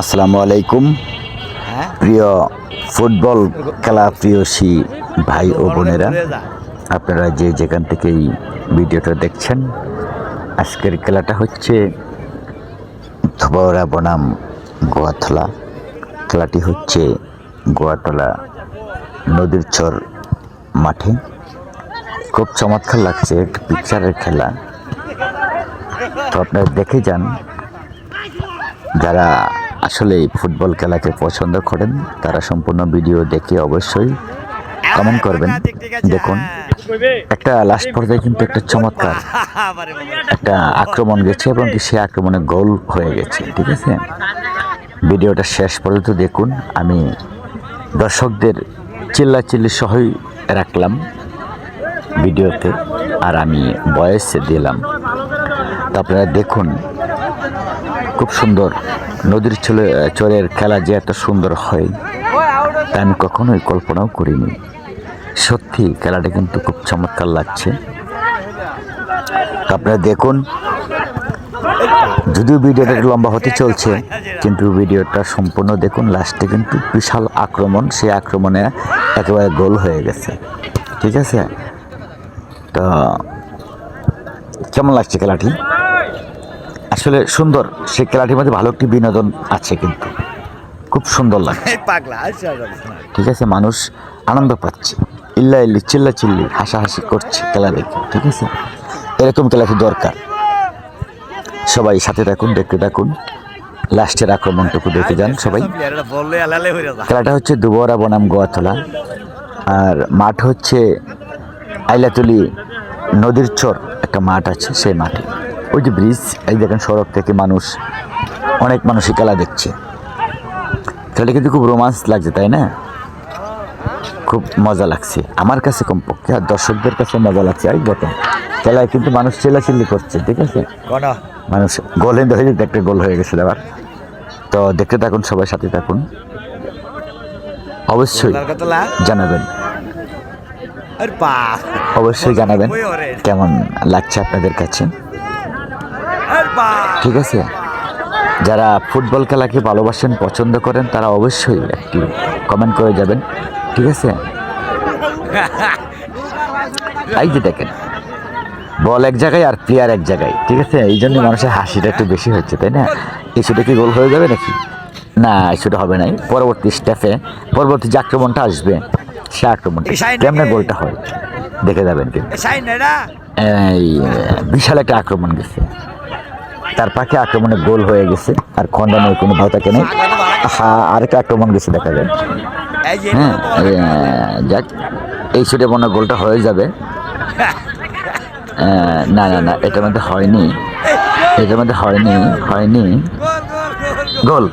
আসসালামু আলাইকুম। প্রিয় ফুটবল খেলা প্রিয়সী ভাই ও বোনেরা আপনারা যে যেখান থেকে এই ভিডিওটা দেখছেন আজকের খেলাটা হচ্ছে ধোবরা বনাম গোয়াথলা খেলাটি হচ্ছে গোয়াতলা নদীর চর মাঠে। খুব চমৎকার লাগছে একটা পিকচারের খেলা। তো আপনারা দেখে যান যারা আসলে ফুটবল খেলাকে পছন্দ করেন, তারা সম্পূর্ণ ভিডিও দেখে অবশ্যই কমেন্ট করবেন। দেখুন, একটা লাস্ট পর্যায়ে কিন্তু একটা চমৎকার একটা আক্রমণ গেছে এবং সে আক্রমণে গোল হয়ে গেছে, ঠিক আছে? ভিডিওটা শেষ পর্যন্ত দেখুন, আমি দর্শকদের চিল্লাচিল্লি সহই রাখলাম ভিডিওতে, আর আমি বয়সে দিলাম। তো আপনারা দেখুন খুব সুন্দর। নদীর চলে, চরের খেলা যে এত সুন্দর হয়, তা আমি কখনোই কল্পনাও করিনি। সত্যি, খেলাটা কিন্তু খুব চমৎকার লাগছে। আপনারা দেখুন, যদিও ভিডিওটা লম্বা হতে চলছে, কিন্তু ভিডিওটা সম্পূর্ণ দেখুন, লাস্টে কিন্তু বিশাল আক্রমণ, সেই আক্রমণে একেবারে গোল হয়ে গেছে। ঠিক আছে? তো, কেমন লাগছে খেলাটি? আসলে সুন্দর। সেই খেলাটির মধ্যে ভালো একটি বিনোদন আছে কিন্তু। খুব সুন্দর লাগে। পাগলা আচ্ছা আচ্ছা। ঠিক আছে মানুষ আনন্দ পাচ্ছে। ইল্লা ইল্লি চিল্লা চিল্লি হাসাহাসি করছে খেলা দেখে ঠিক আছে? এরকম খেলাটি দরকার। সবাই সাথে থাকুন দেখতে থাকুন। লাস্টের আক্রমণটুকু দেখে যান সবাই। আলালে হয়ে যা খেলাটা হচ্ছে দুবরা বনাম গোয়াতলা। আর মাঠ হচ্ছে আইলাতুলি নদীর চর একটা মাঠ আছে সেই মাঠে। ওই যে ব্রিজ এই দেখেন সড়ক থেকে মানুষ অনেক মানুষই খেলা দেখছে। খেলাটা কিন্তু খুব রোমান্স লাগছে তাই না? খুব মজা লাগছে। আমার কাছে কমপক্ষে আর দর্শকদের কাছে মজা লাগছে। এই দেখেন খেলায় কিন্তু মানুষ চেল্লাচিল্লি করছে ঠিক আছে? মানুষ গোলে ধরে যেতে একটা গোল হয়ে গেছে আবার। তো দেখতে থাকুন সবাই সাথে থাকুন। অবশ্যই জানাবেন। আর অবশ্যই জানাবেন কেমন লাগছে আপনাদের কাছে? আর ঠিক আছে? যারা ফুটবল খেলাকে ভালোবাসেন পছন্দ করেন তারা অবশ্যই একটি কমেন্ট করে যাবেন। ঠিক আছে? এই যে দেখেন বল এক জায়গায় আর প্লেয়ার এক জায়গায়। ঠিক আছে? এই জন্য মানুষের হাসিটা একটু বেশি হচ্ছে তাই না? ইস্যুটা কি গোল হয়ে যাবে নাকি? না ইস্যুটা হবে নাই। পরবর্তী স্টেপে পরবর্তী যে আক্রমণটা আসবে সে আক্রমণটা কেমনে গোলটা হয়? দেখে যাবেন কিন্তু। এই বিশাল একটা আক্রমণ গেছে। তার পাখি আক্রমণে গোল হয়ে গেছে, আর খন্ডানোর কোনো ভাও থাকে নেই। হ্যাঁ আরেকটা আক্রমণ গেছে, দেখা যায়। হ্যাঁ যাক, এই সুটে মনে গোলটা হয়ে যাবে। না না না, এটার মধ্যে হয়নি। এটার মধ্যে হয়নি হয়নি। গোল।